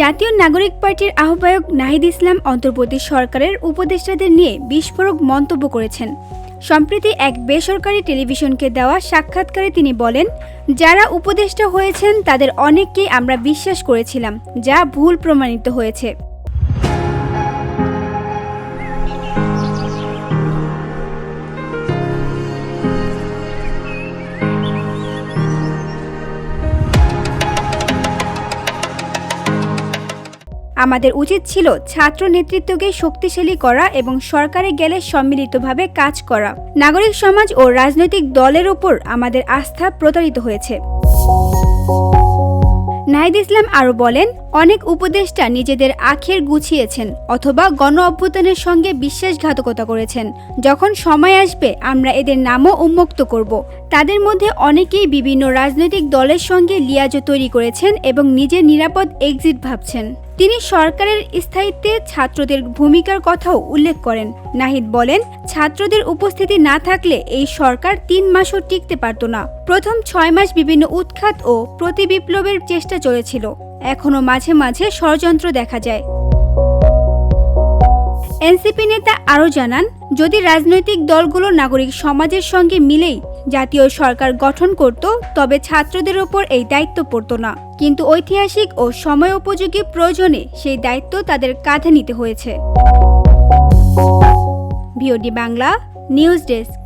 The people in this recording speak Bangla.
জাতীয় নাগরিক পার্টির আহ্বায়ক নাহিদ ইসলাম অন্তর্বর্তী সরকারের উপদেষ্টাদের নিয়ে বিস্ফোরক মন্তব্য করেছেন। সম্প্রতি এক বেসরকারি টেলিভিশনকে দেওয়া সাক্ষাৎকারে তিনি বলেন, যারা উপদেষ্টা হয়েছেন, তাদের অনেককেই আমরা বিশ্বাস করেছিলাম, যা ভুল প্রমাণিত হয়েছে। আমাদের উচিত ছিল ছাত্র নেতৃত্বকে শক্তিশালী করা এবং সরকারে গেলে সম্মিলিতভাবে কাজ করা। নাগরিক সমাজ ও রাজনৈতিক দলের ওপর আমাদের আস্থা প্রতারিত হয়েছে। নাহিদ ইসলাম আরও বলেন, অনেক উপদেষ্টা নিজেদের আখের গুছিয়েছেন অথবা গণ অভ্যুত্থানের সঙ্গে বিশ্বাসঘাতকতা করেছেন। যখন সময় আসবে, আমরা এদের নামও উন্মুক্ত করব। তাদের মধ্যে অনেকেই বিভিন্ন রাজনৈতিক দলের সঙ্গে লিয়াজো তৈরি করেছেন এবং নিজের নিরাপদ এক্সিট ভাবছেন। তিনি সরকারের স্থায়িত্বে ছাত্রদের ভূমিকার কথাও উল্লেখ করেন। নাহিদ বলেন, ছাত্রদের উপস্থিতি না থাকলে এই সরকার তিন মাসও টিকতে পারত না। প্রথম ছয় মাস বিভিন্ন উৎখাত ও প্রতিবিপ্লবের চেষ্টা চলেছিল। এখনও মাঝে মাঝে ষড়যন্ত্র দেখা যায়। এনসিপি নেতা আরও জানান, যদি রাজনৈতিক দলগুলো নাগরিক সমাজের সঙ্গে মিলেই জাতীয় সরকার গঠন করত, তবে ছাত্রদের ওপর এই দায়িত্ব পড়ত না। কিন্তু ঐতিহাসিক ও সময় উপযোগী প্রয়োজনে সেই দায়িত্ব তাদের কাঁধে নিতে হয়েছে। VOD Bangla, news desk.